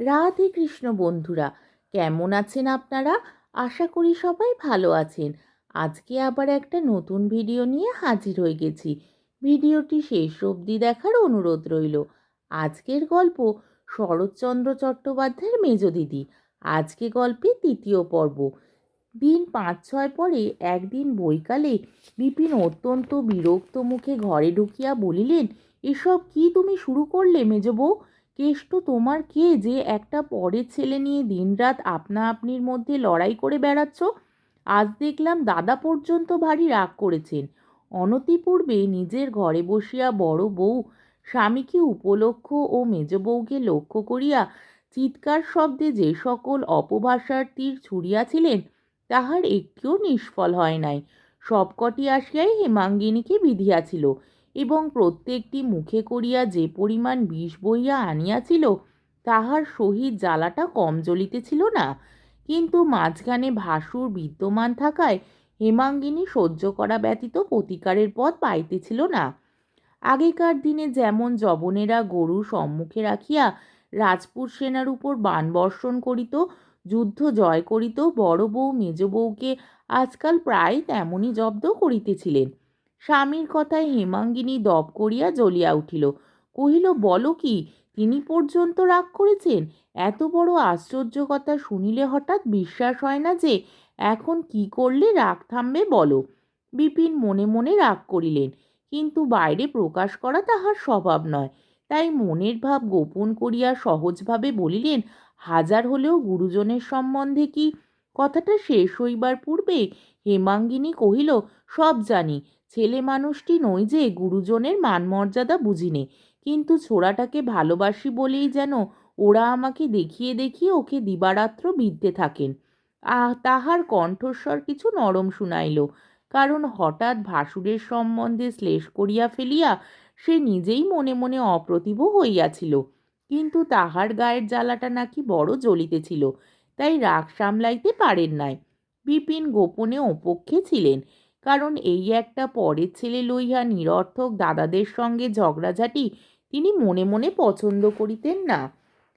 রাধে কৃষ্ণ বন্ধুরা, কেমন আছেন আপনারা? আশা করি সবাই ভালো আছেন। আজকে আবার একটা নতুন ভিডিও নিয়ে হাজির হয়ে গেছি। ভিডিওটি শেষ অবধি দেখার অনুরোধ রইল। আজকের গল্প শরৎচন্দ্র চট্টোপাধ্যায়ের মেজ দিদি। আজকে গল্পে তৃতীয় পর্ব। দিন পাঁচ ছয় পরে একদিন বৈকালে বিপিন অত্যন্ত বিরক্ত মুখে ঘরে ঢুকিয়া বলিলেন, এসব কি তুমি শুরু করলে মেজ বউ? কেষ্ট, তোমার কে যে একটা পরের ছেলে নিয়ে দিনরাত আপনা আপনির মধ্যে লড়াই করে বেড়াচ্ছ? আজ দেখলাম দাদা পর্যন্ত ভারী রাগ করেছেন। অনতিপূর্বে নিজের ঘরে বসিয়া বড় বউ, স্বামীকে উপলক্ষ ও মেজ বউকে লক্ষ্য করিয়া চিৎকার শব্দে যে সকল অপভাষার তীর ছুড়িয়াছিলেন তাহার একটিও নিষ্ফল হয় নাই। সবকটি আসিয়াই হেমাঙ্গিনীকে বিধিয়াছিল। এবং প্রত্যেকটি মুখে করিয়া যে পরিমাণ বিষ বইয়া আনিয়াছিল, তাহার সহিত জ্বালাটা কম জ্বলিতেছিল না। কিন্তু মাঝখানে ভাসুর বিদ্যমান থাকায় হেমাঙ্গিনী সহ্য করা ব্যতীত প্রতিকারের পথ পাইতেছিল না। আগেকার দিনে যেমন জবনেরা গরু সম্মুখে রাখিয়া রাজপুত সেনার উপর বাণ বর্ষণ করিত, যুদ্ধ জয় করিত, বড় বউ, মেজ বউকে আজকাল প্রায় তেমনই জব্দ করিতেছিলেন। স্বামীর কথায় হেমাঙ্গিনী দপ করিয়া জ্বলিয়া উঠিল। কহিল, বলো কি, তিনি পর্যন্ত রাগ করেছেন? এত বড় আশ্চর্য কথা শুনিলে হঠাৎ বিশ্বাস হয় না যে, এখন কি করলে রাগ থামবে বলো। বিপিন মনে মনে রাগ করিলেন, কিন্তু বাইরে প্রকাশ করা তাহার স্বভাব নয়। তাই মনের ভাব গোপন করিয়া সহজভাবে বলিলেন, হাজার হলেও গুরুজনের সম্বন্ধে কি? কথাটা শেষ হইবার পূর্বে হেমাঙ্গিনী কহিল, সব জানি ছেলে মানুষটি নই যে গুরুজনের মান মর্যাদা বুঝিনে, কিন্তু ছোড়াটাকে ভালোবাসি বলেই যেন ওরা আমাকে দেখিয়ে দেখিয়ে ওকে দিবারাত্র বিদ্যে থাকেন। আহ, তাহার কণ্ঠস্বর কিছু নরম শুনাইল, কারণ হঠাৎ ভাসুরের সম্বন্ধে শ্লেষ করিয়া ফেলিয়া সে নিজেই মনে মনে অপ্রতিভ হইয়াছিল, কিন্তু তাহার গায়ের জ্বালাটা নাকি বড় জ্বলিতেছিল, তাই রাগ সামলাইতে পারেন নাই। বিপিন গোপনে ওপক্ষে ছিলেন কারণ এই একটা পরের ছেলে লইয়া নিরর্থক দাদাদের সঙ্গে ঝগড়াঝাটি তিনি মনে মনে পছন্দ করিতেন না।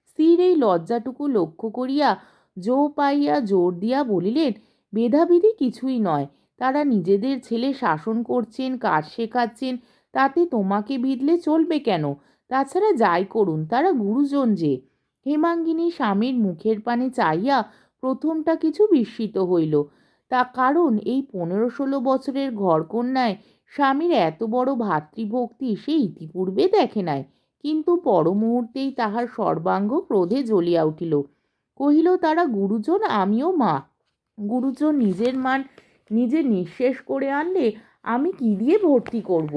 স্ত্রীর এই লজ্জাটুকু লক্ষ্য করিয়া জো পাইয়া জোর দিয়া বলিলেন ভেদাভেদি কিছুই নয়। তারা নিজেদের ছেলে শাসন করছেন, কাজ শেখাচ্ছেন, তাতে তোমাকে বিধলে চলবে কেন? তাছাড়া যাই করুন, তারা গুরুজন যে। হেমাঙ্গিনী স্বামীর মুখের পানে চাইয়া প্রথমটা কিছু বিস্মিত হইল। তা কারণ এই পনেরো ষোলো বছরের ঘরকন্যায় স্বামীর এত বড় ভাতৃভক্তি সে ইতিপূর্বে দেখে নাই। কিন্তু পর মুহূর্তেই তাহার সর্বাঙ্গ ক্রোধে জ্বলিয়া উঠিল। কহিল, তারা গুরুজন, আমিও মা। গুরুজন নিজের মান নিজে নিঃশেষ করে আনলে আমি কি দিয়ে ভর্তি করব।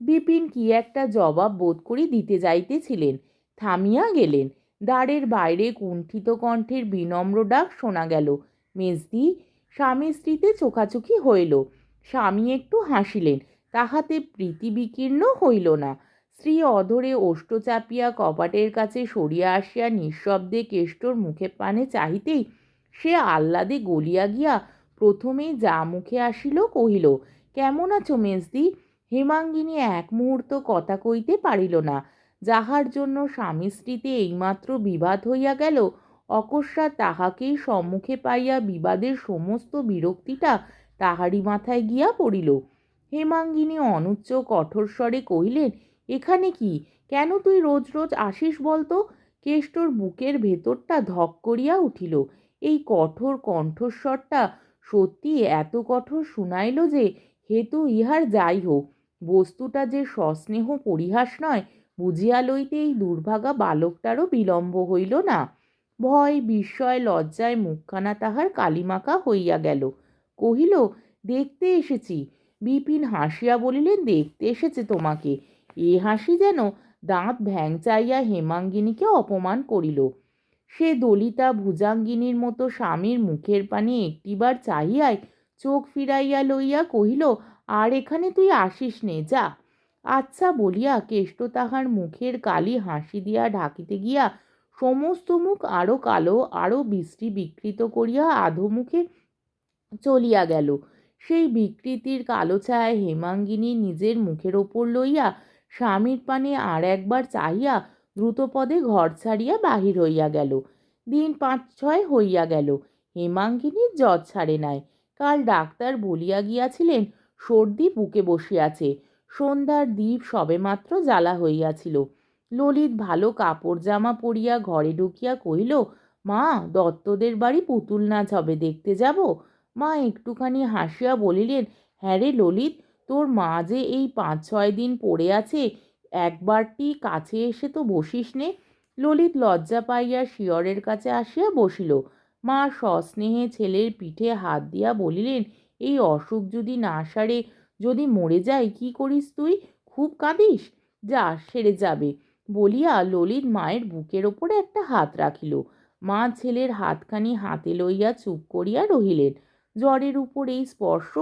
বিপিন কি একটা জবাব বোধ করি দিতে যাইতেছিলেন, থামিয়া গেলেন। দ্বারের বাইরে কুণ্ঠিত কণ্ঠের বিনম্র ডাক শোনা গেল, মেজদি স্বামী স্ত্রীতে চোখাচোখি হইল। স্বামী একটু হাসিলেন, তাহাতে প্রীতি বিকীর্ণ হইল না। স্ত্রী অধরে ওষ্ঠ চাপিয়া কপাটের কাছে সরিয়া আসিয়া নিঃশব্দে কেষ্টর মুখে পানে চাহিতেই সে আহ্লাদে গলিয়া গিয়া প্রথমেই যা মুখে আসিল কহিল, কেমন আছো মেজদি? হেমাঙ্গিনী এক মুহূর্ত কথা কইতে পারিল না। যাহার জন্য স্বামী স্ত্রীতে এইমাত্র বিবাদ হইয়া গেল অকস্মাৎ তাহাকেই সম্মুখে পাইয়া বিবাদের সমস্ত বিরক্তিটা তাহারই মাথায় গিয়া পড়িল। হেমাঙ্গিনী অনুচ্চ কঠোর স্বরে কহিলেন, এখানে কি? কেন তুই রোজ রোজ আসিস বলতো? কেষ্টর বুকের ভেতরটা ধক করিয়া উঠিল। এই কঠোর কণ্ঠস্বরটা সত্যি এত কঠোর শুনাইল যে হেতু ইহার যাই হোক, বস্তুটা যে সস্নেহ পরিহাস নয়, বুঝিয়া লইতে এই দুর্ভাগা বালকটারও বিলম্ব হইল না। ভয়, বিস্ময়, লজ্জায় মুখখানা তাহার কালিমাকা হইয়া গেল। কহিল, দেখতে এসেছি। বিপিন হাসিয়া বলিলেন, দেখতে এসেছে তোমাকে। এ হাসি যেন দাঁত ভ্যাং চাইয়া হেমাঙ্গিনীকে অপমান করিল। সে দলিতা ভুজাঙ্গিনীর মতো স্বামীর মুখের পানে একটিবার চাহিয়ায় চোখ ফিরাইয়া লইয়া কহিল, আর এখানে তুই আসিস নে, যা। আচ্ছা বলিয়া কেষ্ট তাহার মুখের কালি হাসি দিয়া ঢাকিতে গিয়া সমস্ত মুখ আরও কালো আরও বৃষ্টি বিকৃত করিয়া আধোমুখে চলিয়া গেল। সেই বিকৃতির কালো ছায়া হেমাঙ্গিনী নিজের মুখের ওপর লইয়া স্বামীর পানে আর একবার চাহিয়া দ্রুতপদে ঘর ছাড়িয়া বাহির হইয়া গেল। দিন পাঁচ ছয় হইয়া গেল। হেমাঙ্গিনীর জ্বর ছাড়ে নাই। কাল ডাক্তার বলিয়া গিয়াছিলেন, সর্দি বুকে বসিয়াছে। সন্ধ্যার দ্বীপ সবেমাত্র জ্বালা হইয়াছিল। ললিত ভালো কাপড় জামা পরিয়া ঘরে ঢুকিয়া কহিল, মা, দত্তদের বাড়ি পুতুল নাচ হবে, দেখতে যাব? মা একটুখানি হাসিয়া বলিলেন হ্যাঁ রে ললিত, তোর মা যে এই পাঁচ ছয় দিন পড়ে আছে একবারটি কাছে এসে তো বসিস নে? ললিত লজ্জা পাইয়া শিয়রের কাছে আসিয়া বসিল। মা সস্নেহে ছেলের পিঠে হাত দিয়া বলিলেন, এই অসুখ যদি না সারে, যদি মরে যায়, কি করিস তুই? খুব কাঁদিস? যা, সেরে যাবে। বলিয়া ললিত মায়ের বুকের ওপরে একটা হাত রাখিল। মা ছেলের হাতখানি হাতে লইয়া চুপ করিয়া রহিলেন। জ্বরের উপর এই স্পর্শ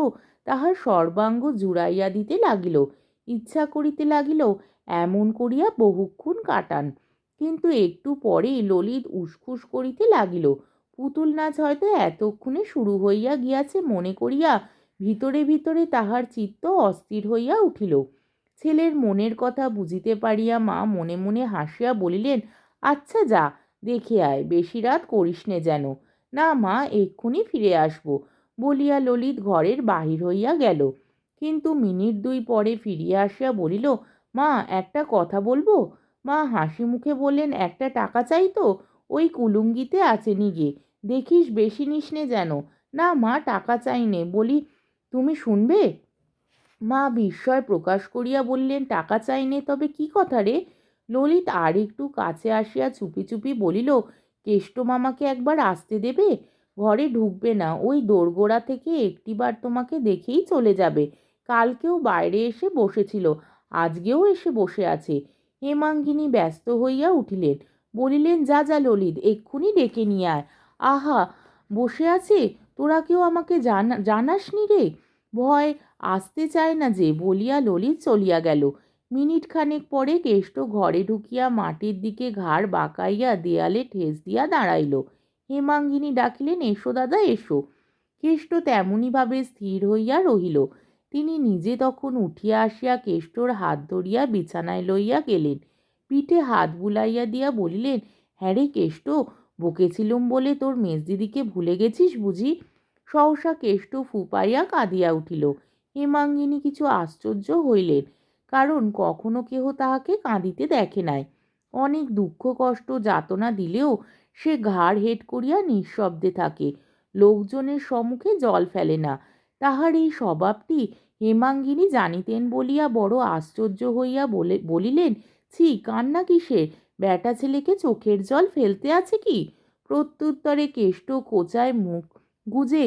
তাহার সর্বাঙ্গ জুড়াইয়া দিতে লাগিল। ইচ্ছা করিতে লাগিল, এমন করিয়া বহুক্ষণ কাটান। কিন্তু একটু পরে ললিত উসখুস করিতে লাগিল। পুতুল নাচ হয়তো এতক্ষণে শুরু হইয়া গিয়াছে মনে করিয়া ভিতরে ভিতরে তাহার চিত্ত অস্থির হইয়া উঠিল। ছেলের মনের কথা বুঝিতে পারিয়া মা মনে মনে হাসিয়া বলিলেন আচ্ছা যা, দেখে আয়, বেশি রাত করিস নে যেন। না মা, এক্ষুনি ফিরে আসব। বলিয়া ললিত ঘরের বাহির হইয়া গেল। কিন্তু মিনিট দুই পরে ফিরিয়া আসিয়া বলিল, মা, একটা কথা বলব? মা হাসি মুখে বললেন, একটা টাকা চাই তো, ওই কুলুঙ্গিতে আছে নিগে, দেখিস বেশি নিস নে যেন। না মা, টাকা চাই নে। বলি, তুমি শুনবে? মা বিস্ময় প্রকাশ করিয়া বললেন, টাকা চাই নে, তবে কি কথা রে? ললিত আর একটু কাছে আসিয়া চুপি চুপি বলিল, কেষ্ট মামাকে একবার আসতে দেবে? ঘরে ঢুকবে না। ওই দোরগোড়া থেকে একটিবার তোমাকে দেখেই চলে যাবে। কালকেও বাইরে এসে বসেছিল, আজকেও এসে বসে আছে। হেমাঙ্গিনী ব্যস্ত হইয়া উঠিলেন। বলিলেন, যা যা ললিত, এক্ষুনি ডেকে নিয়ে আয়। আহা, বসে আছে? তোরা কেউ আমাকে জানা, জানাসনি রে? ভয় আসতে চায় না যে, বলিয়া ললিত চলিয়া গেল। মিনিট খানেক পরে কেষ্ট ঘরে ঢুকিয়া মাটির দিকে ঘাড় বাঁকাইয়া দেয়ালে ঠেস দিয়া দাঁড়াইল। হেমাঙ্গিনী ডাকিলেন, এসো দাদা, এসো। কেষ্ট তেমনিভাবে স্থির হইয়া রহিল। তিনি নিজে তখন উঠিয়া আসিয়া কেষ্টর হাত ধরিয়া বিছানায় লইয়া গেলেন। পিঠে হাত বুলাইয়া দিয়া বলিলেন হ্যাঁ রে কেষ্ট, বকেছিলুম বলে তোর মেজদিদিকে ভুলে গেছিস বুঝি? সহসা কেষ্ট ফুপাইয়া কাঁদিয়া উঠিল। হেমাঙ্গিনী কিছু আশ্চর্য হইলেন, কারণ কখনো কেহ তাহাকে কাঁদিতে দেখে নাই। অনেক দুঃখ, কষ্ট, যাতনা দিলেও সে ঘাড় হেট করিয়া নিঃশব্দে থাকে। লোকজনের সম্মুখে জল ফেলে না। তাহার এই স্বভাবটি হেমাঙ্গিনী জানিতেন বলিয়া বড় আশ্চর্য হইয়া বলে, বলিলেন, ছি, কান্না কিসের? ব্যাটা ছেলেকে চোখের জল ফেলতে আছে কি? প্রত্যুত্তরে কেষ্ট, কোচায় মুখ, গুজে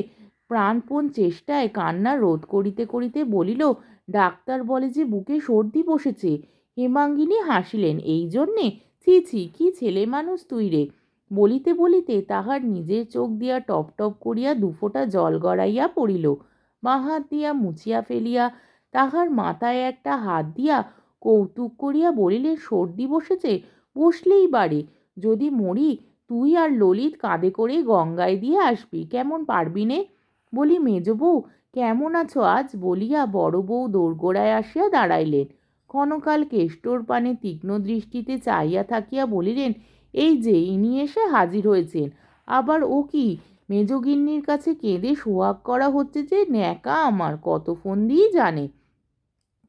প্রাণপণ চেষ্টায় কান্না রোধ করিতে করিতে বলিল, ডাক্তার বলে যে বুকে সর্দি বসেছে হেমাঙ্গিনী হাসিলেন, এই জন্যে? ছি ছি, কি ছেলে মানুষ তুই রে বলিতে বলিতে তাহার নিজের চোখ দিয়া টপ টপ করিয়া দুফোঁটা জল গড়াইয়া পড়িল। বাঁ হাত দিয়া মুছিয়া ফেলিয়া তাহার মাথায় একটা হাত দিয়া কৌতুক করিয়া বলিলেন সর্দি বসেছে? বসলেই বাড়ে। যদি মরি, তুই আর ললিত কাঁধে করে গঙ্গায় দিয়ে আসবি। কেমন পারবি নে? বলি মেজ বউ কেমন আছো আজ? বলিয়া বড় বউ দোরগোড়ায় আসিয়া দাঁড়াইলেন। ক্ষণকাল কেষ্টর পানে তীক্ষ্ণ দৃষ্টিতে চাইয়া থাকিয়া বলিলেন, এই যে, ইনি এসে হাজির হয়েছেন। আবার ও কি? মেজগিন্নির কাছে কেঁদে সোহাগ করা হচ্ছে যে, ন্যাকা আমার, কত ফোন দিয়েই জানে।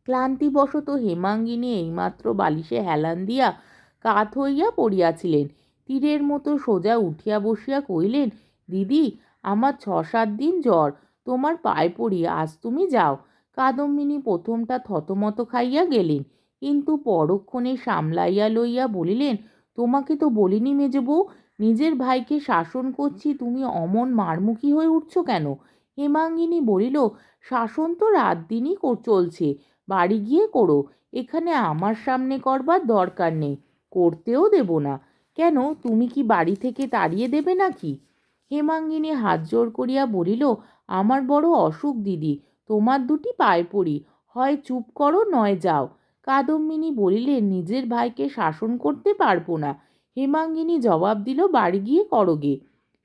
ক্লান্তিবশত হেমাঙ্গিনী এইমাত্র বালিশে হেলান দিয়া কাত হইয়া পড়িয়াছিলেন। তীরের মতো সোজা উঠিয়া বসিয়া কইলেন দিদি আমার ছ সাত দিন জ্বর, তোমার পায়ে পড়ি আজ তুমি যাও। কাদম্বিনী প্রথমটা থতমত খাইয়া গেলেন, কিন্তু পরক্ষণে সামলাইয়া লইয়া বলিলেন, তোমাকে তো বলিনি মেজ বউ, নিজের ভাইকে শাসন করছি তুমি অমন মারমুখী হয়ে উঠছ কেন? হেমাঙ্গিনী বলিল, শাসন তো রাত দিনই চলছে, বাড়ি গিয়ে করো, এখানে আমার সামনে করবার দরকার নেই, করতেও দেব না। কেন, তুমি কি বাড়ি থেকে তাড়িয়ে দেবে নাকি? হেমাঙ্গিনী হাত জোর করিয়া বলিল, আমার বড় অসুখ দিদি, তোমার দুটি পায়ে পড়ি, হয় চুপ করো নয় যাও। কাদম্বিনী বলিলেন, নিজের ভাইকে শাসন করতে পারব না। হেমাঙ্গিনী জবাব দিল, বাড়ি গিয়ে করোগে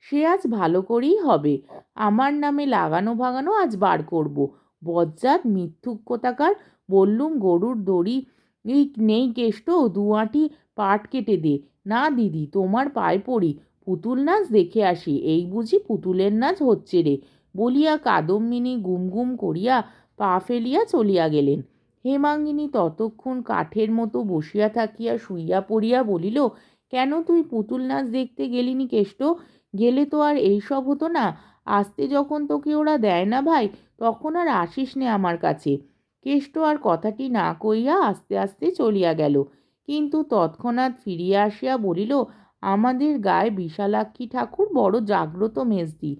সে আজ ভালো করেই হবে। আমার নামে লাগানো ভাগানো আজ বার করব। বজ্জাত মিথ্যুক কোথাকার বললুম, গরুর দড়ি এই নেই কেষ্ট দুয়াটি পাট কেটে দে। না দিদি, তোমার পায়ে পড়ি পুতুল নাচ দেখে আসি। এই বুঝি পুতুলের নাচ হচ্ছে রে। বলিয়া কাদম্বিনী গুম গুম করিয়া পা ফেলিয়া চলিয়া গেলেন। হেমাঙ্গিনী ততক্ষণ কাঠের মতো বসিয়া থাকিয়া শুইয়া পড়িয়া বলিল, কেন তুই পুতুল নাচ দেখতে গেলিনি কেষ্ট? গেলে তো আর এইসব হতো না। আসতে যখন তোকে ওরা দেয় না ভাই, তখন আর আসিস নে আমার কাছে। কেষ্ট আর কথাটি না কইয়া আস্তে আস্তে চলিয়া গেল। কিন্তু তৎক্ষণাৎ ফিরিয়া আসিয়া বলিল আমাদের গায়ে বিশালাক্ষী ঠাকুর বড় জাগ্রত মেজদি।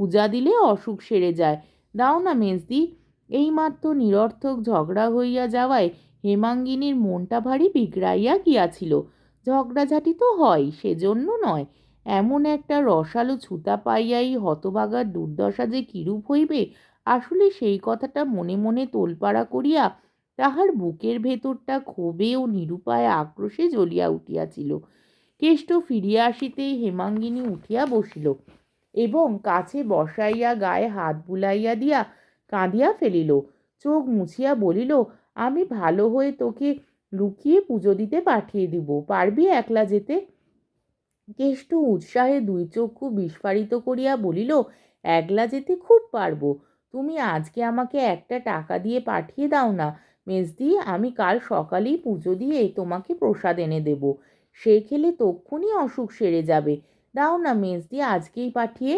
পূজা দিলে অসুখ সেরে যায়। দাও না মেজদি, এইমাত্র নিরর্থক ঝগড়া হইয়া যাওয়ায় হেমাঙ্গিনীর মনটা ভারী বিগড়াইয়া গিয়াছিল। ঝগড়াঝাটি তো হয়, সেজন্য নয়। এমন একটা রসালো ছুতা পাইয়াই হতভাগার দুর্দশা যে কিরূপ হইবে, আসলে সেই কথাটা মনে মনে তোলপাড়া করিয়া তাহার বুকের ভেতরটা ক্ষোভে ও নিরুপায় আক্রোশে জ্বলিয়া উঠিয়াছিল। কেষ্ট ফিরিয়া আসিতেই হেমাঙ্গিনী উঠিয়া বসিল এবং কাছে বসাইয়া গায়ে হাত বুলাইয়া দিয়া কাঁদিয়া ফেলিল। চোখ মুছিয়া বলিল, আমি ভালো হয়ে তোকে লুকিয়ে পুজো দিতে পাঠিয়ে দিব, পারবি একলা যেতে? কেষ্ট উৎসাহে দুই চক্ষু বিস্ফারিত করিয়া বলিল, একলা যেতে খুব পারব। তুমি আজকে আমাকে একটা টাকা দিয়ে পাঠিয়ে দাও না। মেজদি, আমি কাল সকালেই পুজো দিয়ে তোমাকে প্রসাদ এনে দেব। সে খেলে তক্ষুনি অসুখ সেরে যাবে। দাও না মেজদি, আজকেই পাঠিয়ে।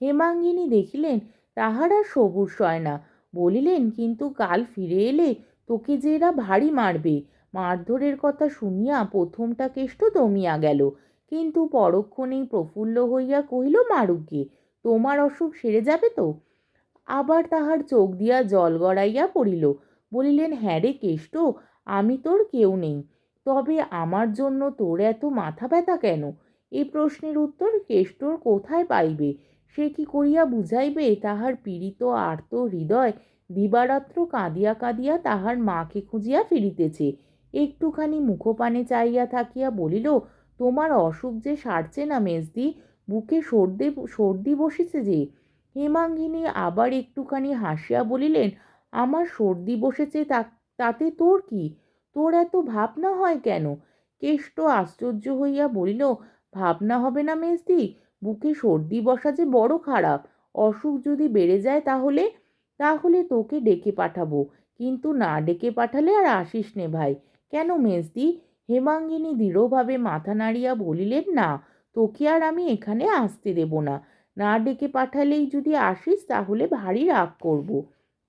হেমাঙ্গিনী দেখিলেন, তাহার আর সবুর সয় না। বলিলেন, কিন্তু কাল ফিরে এলে তোকে যে এরা ভারী মারবে। মারধরের কথা শুনিয়া প্রথমটা কেষ্ট দমিয়া গেল। কিন্তু পরক্ষণেই প্রফুল্ল হইয়া কহিল মারুককে তোমার অসুখ সেরে যাবে তো? আবার তাহার চোখ দিয়া জল গড়াইয়া পড়িল। বলিলেন হ্যাঁ রে কেষ্ট, আমি তোর কেউ নেই। তবে আমার জন্য তোর এত মাথা ব্যথা কেন? এই প্রশ্নের উত্তর কেষ্টর কোথায় পাইবে? সে কি করিয়া বুঝাইবে? তাহার পীড়িত আর্ত হৃদয় দিবারাত্র কাঁদিয়া কাঁদিয়া তাহার মাকে খুঁজিয়া ফিরিতেছে। একটুখানি মুখপানে চাইয়া থাকিয়া বলিল, তোমার অসুখ যে সারছে না মেজদি, বুকে সর্দি সর্দি বসেছে যে? হেমাঙ্গিনী আবার একটুখানি হাসিয়া বলিলেন, আমার সর্দি বসেছে তাতে তোর কি? তোর এত ভাবনা হয় কেন? কেষ্ট আশ্চর্য হইয়া বলিল, ভাবনা হবে না মেজদি, বুকে সর্দি বসা যে বড় খারাপ। অসুখ যদি বেড়ে যায় তাহলে? তাহলে তোকে ডেকে পাঠাবো। কিন্তু না ডেকে পাঠালে আর আসিস নে ভাই। কেন মেজদি? হেমাঙ্গিনী দৃঢ়ভাবে মাথা নাড়িয়া বলিলেন, না, তোকে আর আমি এখানে আসতে দেব না। না ডেকে পাঠালেই যদি আসিস তাহলে ভারী রাগ করব।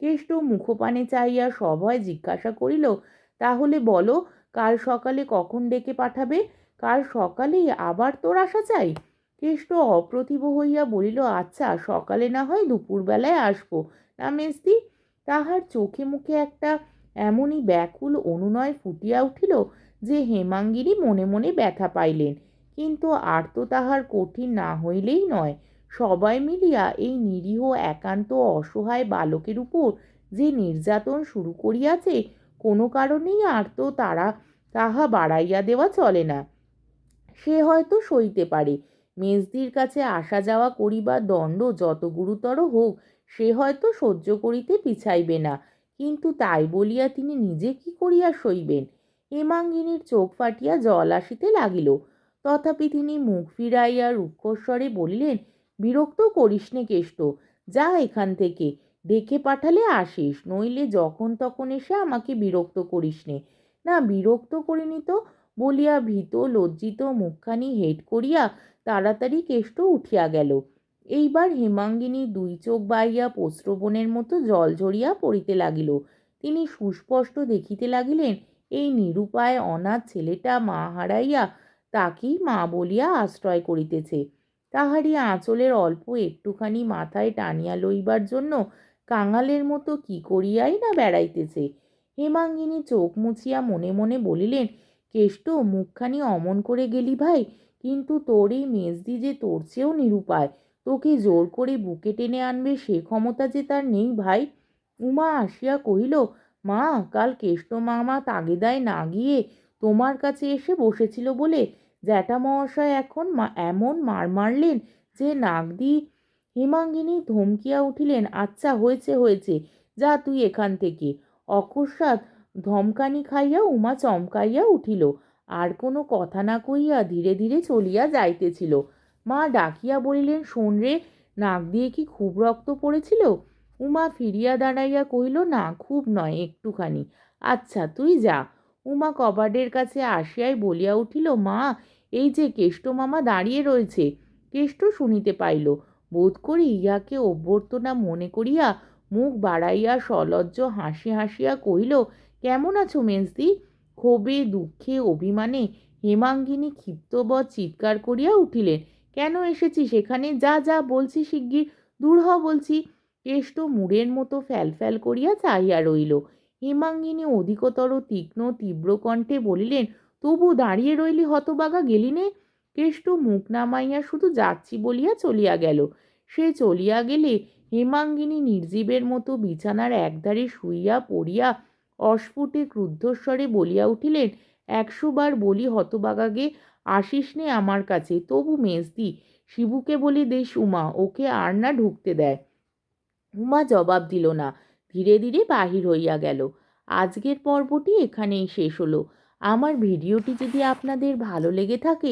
কেষ্ট মুখপানে চাইয়া সভয় জিজ্ঞাসা করিল তাহলে বলো, কাল সকালে কখন ডেকে পাঠাবে? কাল সকালেই আবার তোর আসা চাই? কেষ্ট অপ্রতিভ হইয়া বলিল আচ্ছা সকালে না হয় দুপুরবেলায় আসব। না মেজদি? তাহার চোখে মুখে একটা এমনই ব্যাকুল অনুনয় ফুটিয়া উঠিল যে হেমাঙ্গিনী মনে মনে ব্যথা পাইলেন। কিন্তু আর তো তাহার কঠিন না হইলেই নয়। সবাই মিলিয়া এই নিরীহ, একান্ত, অসহায় বালকের উপর যে নির্যাতন শুরু করিয়াছে কোনো কারণেই আর তো তারা তাহা বাড়াইয়া দেওয়া চলে না। সে হয়তো সইতে পারে। মেজদির কাছে আসা যাওয়া করিবার দণ্ড যত গুরুতর হোক, সে হয়তো সহ্য করিতে পিছাইবে না। কিন্তু তাই বলিয়া তিনি নিজে কি করিয়া সইবেন? হেমাঙ্গিনীর চোখ ফাটিয়া জল আসিতে লাগিল। তথাপি তিনি মুখ ফিরাইয়া রুক্ষস্বরে বলিলেন, বিরক্ত করিস নে কেষ্ট, যা এখান থেকে। ডেকে পাঠালে আসিস, নইলে যখন তখন এসে আমাকে বিরক্ত করিস নে। না, বিরক্ত করিনি তো, বলিয়া ভীত, লজ্জিত মুখখানি হেট করিয়া তাড়াতাড়ি কেষ্ট উঠিয়া গেল। এইবার হেমাঙ্গিনী দুই চোখ বাইয়া প্রস্রবণের মতো জল ঝরিয়া পড়িতে লাগিল। তিনি সুস্পষ্ট দেখিতে লাগিলেন, এই নিরুপায় অনাথ ছেলেটা মা হারাইয়া তাকেই মা বলিয়া আশ্রয় করিতেছে। তাহারই আঁচলের অল্প একটুখানি মাথায় টানিয়া লইবার জন্য কাঙালের মতো কি করিয়াই না বেড়াইতেছে? হেমাঙ্গিনী চোখ মুছিয়া মনে মনে বলিলেন, কেষ্ট, মুখখানি অমন করে গেলি ভাই, কিন্তু তোর এই মেজদি যে তোর চেয়েও নিরুপায়, তোকে জোর করে বুকে টেনে আনবে সে ক্ষমতা যে তার নেই ভাই। উমা আসিয়া কহিল, মা, কাল কেষ্ট মামা তাগেদায় না গিয়ে তোমার কাছে এসে বসেছিল বলে জ্যাঠা মহাশয় এখন এমন মার মারলেন যে নাক দি হেমাঙ্গিনী ধমকিয়া উঠিলেন আচ্ছা হয়েছে হয়েছে, যা তুই এখান থেকে। অকস্মাৎ ধমকানি খাইয়া উমা চমকাইয়া উঠিল। আর কোনো কথা না কইয়া ধীরে ধীরে চলিয়া যাইতেছিল। মা ডাকিয়া বলিলেন, শোন রে, নাক দিয়ে কি খুব রক্ত পড়েছিল? উমা ফিরিয়া দাঁড়াইয়া কহিল, না, খুব নয়, একটুখানি। আচ্ছা তুই যা। উমা কবাডের কাছে আসিয়াই বলিয়া উঠিল, মা, এই যে কেষ্ট মামা দাঁড়িয়ে রয়েছে। কেষ্ট শুনিতে পাইল। বোধ করি ইহাকে অভ্যর্থনা মনে করিয়া মুখ বাড়াইয়া সলজ্জ হাসি হাসিয়া কহিল, কেমন আছো মেজদি? ক্ষোভে, দুঃখে, অভিমানে হেমাঙ্গিনী ক্ষিপ্তবৎ চিৎকার করিয়া উঠিলেন, কেন এসেছি সেখানে যা যা, বলছি শিগগির, দূর হ, বলছি। কেষ্ট মুড়ের মতো ফ্যাল করিয়া চাহিয়া রইল। হেমাঙ্গিনী অধিকতর তীক্ষ্ণ, তীব্র কণ্ঠে বলিলেন, তবু দাঁড়িয়ে রইলি হতবাগা গেলি নে? কেষ্ট মুখ নামাইয়া শুধু যাচ্ছি বলিয়া চলিয়া গেল। সে চলিয়া গেলে হেমাঙ্গিনী নির্জীবের মতো বিছানার একধারে শুইয়া পড়িয়া অস্ফুটে ক্রুদ্ধস্বরে বলিয়া উঠিলেন, একশো বার বলি হতবাগাগে, আসিস নে আমার কাছে, তবু মেজদি, শিবুকে বলি দেশ উমা ওকে আর না ঢুকতে দেয় উমা জবাব দিল না, ধীরে ধীরে বাহির হইয়া গেল। আজকের পর্বটি এখানেই শেষ হলো। আমার ভিডিওটি যদি আপনাদের ভালো লেগে থাকে